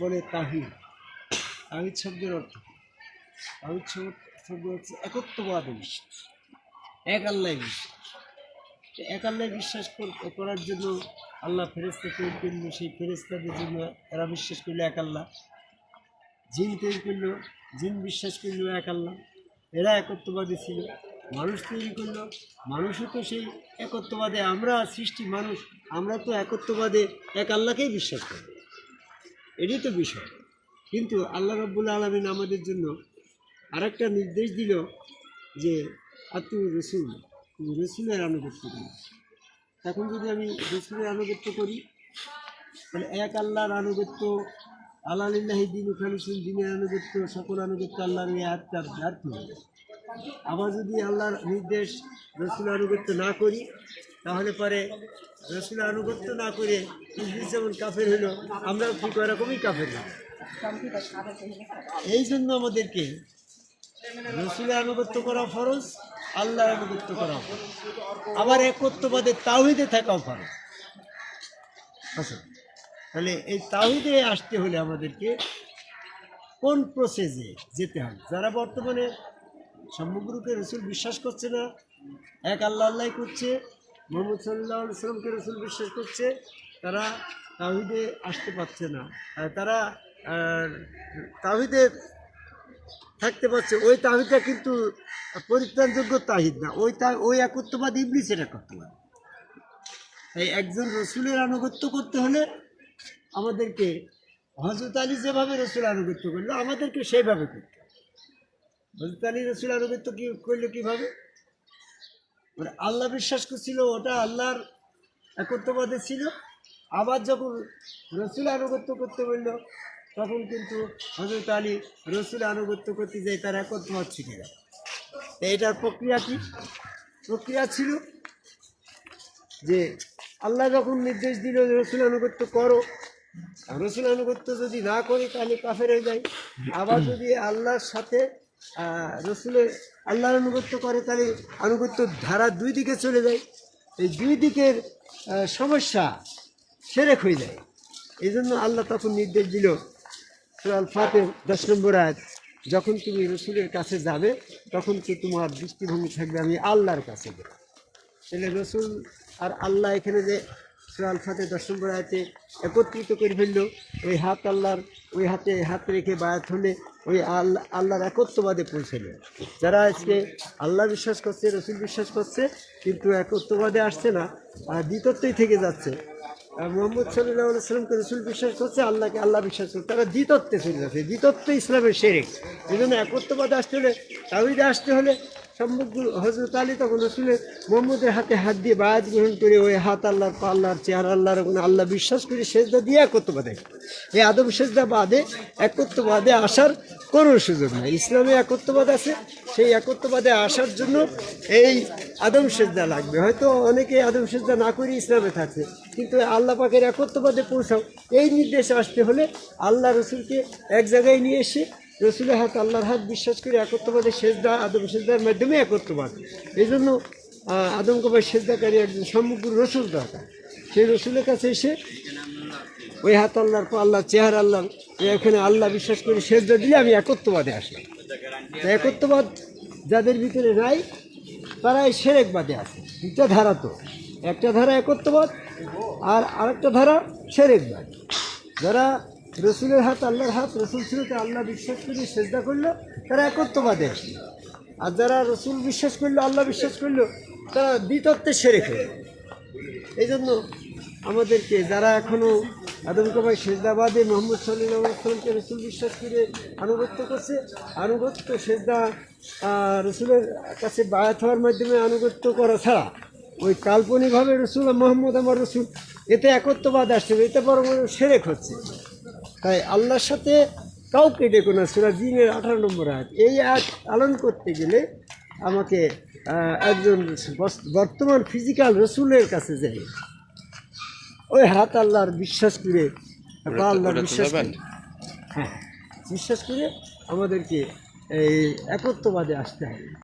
বলে তাহিদ তাহিদ শব্দের অর্থ? তাহিদ শব্দ শব্দ হচ্ছে একত্ববাদে বিশ্বাস। এক আল্লাহ বিশ্বাস। এক আল্লাহ বিশ্বাস কর- করার জন্য আল্লাহ ফেরেস্তা তৈরি করল, সেই ফেরেস্তাদের জন্য এরা বিশ্বাস করল এক আল্লাহ। জিন তৈরি করল, জিন বিশ্বাস করল এক আল্লাহ। এরা একত্ববাদী ছিল। মানুষ তৈরি করল, মানুষও তো সেই একত্ববাদে। আমরা সৃষ্টি মানুষ, আমরা তো একত্ববাদে এক আল্লাহকেই বিশ্বাস করি। এটাই তো বিষয়। কিন্তু আল্লাহ রব্বুল আলমিন আমাদের জন্য আরেকটা নির্দেশ দিল যে, আতু রসুল রসুলের আনুগত্য করি এখন যদি আমি রসুলের আনুগত্য করি, তাহলে এক আল্লাহর আনুগত্য আল্লাহ দিন খালিসুল দিনের আনুগত্য, সকল আনুগত্য আল্লাহর এই আত্মার ব্যর্থ হবে আবার যদি আল্লাহর নির্দেশ রসুল আনুগত্য না করি, তাহলে পরে রসুল আনুগত্য না করে ইবলিস যেমন কাফের হলো, আমরাও ঠিক ওরকমই কাফের হলো এই জন্য আমাদেরকে রসুলের আনুগত্য করা ফরজ, আল্লাহর আনুগত্য করা ফরজ। আবার একত্ববাদের তাওহিদে থাকাও ফরজ। আচ্ছা তাহলে এই তাওহিদে আসতে হলে আমাদেরকে কোন প্রসেসে যেতে হবে? যারা বর্তমানে সমগ্রকে রসুল বিশ্বাস করছে না, এক আল্লাহ আল্লাহ করছে মোহাম্মদ সাল্লাহ সাল্লামকে রসুল বিশ্বাস করছে, তারা তাহিদে আসতে পারছে না। তারা তাহিদে থাকতে পারছে, ওই তাহিদটা কিন্তু পরিত্রাণযোগ্য তাহিদ না। ওই তা, ওই একত্ববাদ ইবলিসের একত্ববাদ। তাই একজন রসুলের আনুগত্য করতে হলে আমাদেরকে হজরত আলী যেভাবে রসুল আনুগত্য করল, আমাদেরকে সেইভাবে করতে। হজরত আলী রসুল আনুগত্য কি, করল কীভাবে? মানে আল্লাহ বিশ্বাস করছিল, ওটা আল্লাহর একত্ববাদে ছিল। আবার যখন রসুল আনুগত্য করতে বলল, তখন কিন্তু হজরত আলী রসুল আনুগত্য করতে যাই তার একত্ববাদ শিখে গেল। তো এটার প্রক্রিয়া কি? প্রক্রিয়া ছিল যে আল্লাহ যখন নির্দেশ দিল রসুল আনুগত্য করো, রসুল আনুগত্য যদি না করি তাহলে কাফের হয়ে যায়। আবার যদি আল্লাহর সাথে রসুলের আল্লাহর আনুগত্য করে, তাহলে আনুগত্য ধারা দুই দিকে চলে যায়। এই দুই দিকের সমস্যা সেরেক হয়ে যায়। এই জন্য আল্লাহ তখন নির্দেশ দিল সুরাল ফাতে দশ নম্বর আয়াত, যখন তুমি রসুলের কাছে যাবে, তখন কি তোমার দৃষ্টিভঙ্গি থাকবে, আমি আল্লাহর কাছে যাব। তাহলে রসুল আর আল্লাহ এখানে যে সুরাল ফাতে দশ নম্বর একত্রিত করে ফেলল। ওই হাত আল্লাহর, ওই হাতে হাত রেখে বায়াত হলে ওই আল্লাহ আল্লাহর একত্ববাদে পৌঁছালো যারা আজকে আল্লাহ বিশ্বাস করছে, রসুল বিশ্বাস করছে, কিন্তু একত্ববাদে আসছে না, আর দ্বিতত্বই থেকে যাচ্ছে। মোহাম্মদ সাল্লাহ সাল্লামকে রসুল বিশ্বাস করছে, আল্লাহকে আল্লাহ বিশ্বাস করছে, তারা দ্বিতত্বে চলে যাচ্ছে। দ্বিতত্ব ইসলামের সেরেক এই জন্য একত্ববাদে আসতে হলে তাহিদে আসতে হলে সমগ্র হজরত আলী তখন রসুলের মোহাম্মদের হাতে হাত দিয়ে বায়াত গ্রহণ করে ওই হাত আল্লাহর পা আল্লাহর চেহারা, আল্লাহর ওখানে আল্লাহ বিশ্বাস করে সেজদা দিয়ে একত্ববাদে এই আদম সেজদা বাদে একত্ববাদে আসার কোনো সুযোগ নেই। ইসলামে একত্ববাদ আছে, সেই একত্ববাদে আসার জন্য এই আদম সেজদা লাগবে। হয়তো অনেকে আদম সেজদা না করে ইসলামে থাকছে কিন্তু আল্লাহ পাকের একত্ববাদে পৌঁছাও। এই নির্দেশে আসতে হলে আল্লাহ রসুলকে এক জায়গায় নিয়ে এসে রসুলের হাত, আল্লাহর হাত বিশ্বাস করে একত্রবাদের সেজদা, আদম সেজদার মাধ্যমে একত্রবাদ। এই জন্য আদম কবার সেজদাকারী একজন সমগ্র রসুল দরকার। সেই রসুলের কাছে এসে ওই হাত আল্লাহর পর আল্লাহ চেহারা আল্লাহ এখানে আল্লাহ বিশ্বাস করে সেজদা দিলে আমি একত্রবাদে আসলাম একত্রবাদ যাদের ভিতরে নাই তারা এই সেরেকবাদে আছে। দুটা ধারা তো। একটা ধারা একত্রবাদ আর আরেকটা ধারা সেরেকবাদ। যারা রসুলের হাত, আল্লাহর হাত, রসুল ছিল তো আল্লাহ বিশ্বাস করে সেজদা করল, তারা একত্রবাদে আসলো আর যারা রসুল বিশ্বাস করল, আল্লাহ বিশ্বাস করল, তারা দ্বিতত্বে সেরে গেলো। এই জন্য আমাদেরকে যারা এখনও আদম কবাই সেজদাবাদে মোহাম্মদ সাল্লামকে রসুল বিশ্বাস করে আনুগত্য করছে, আনুগত্য, সেজদা রসুলের কাছে বায়াত হওয়ার মাধ্যমে আনুগত্য করা ছাড়া ওই কাল্পনিকভাবে রসুল মোহাম্মদ আমার রসুল, এতে একত্ববাদ আসছে এতে বড় বড় সেরেক হচ্ছে তাই আল্লাহর সাথে কাউকে ডেকো না সুরা জিনের আঠারো নম্বর আয়াত। এই আয়াত পালন করতে গেলে আমাকে একজন বর্তমান ফিজিক্যাল রসুলের কাছে যাই। ওই হাত আল্লাহর বিশ্বাস করে বা আল্লাহর বিশ্বাস করে হ্যাঁ বিশ্বাস করে আমাদেরকে এই একত্ববাদে আসতে হবে।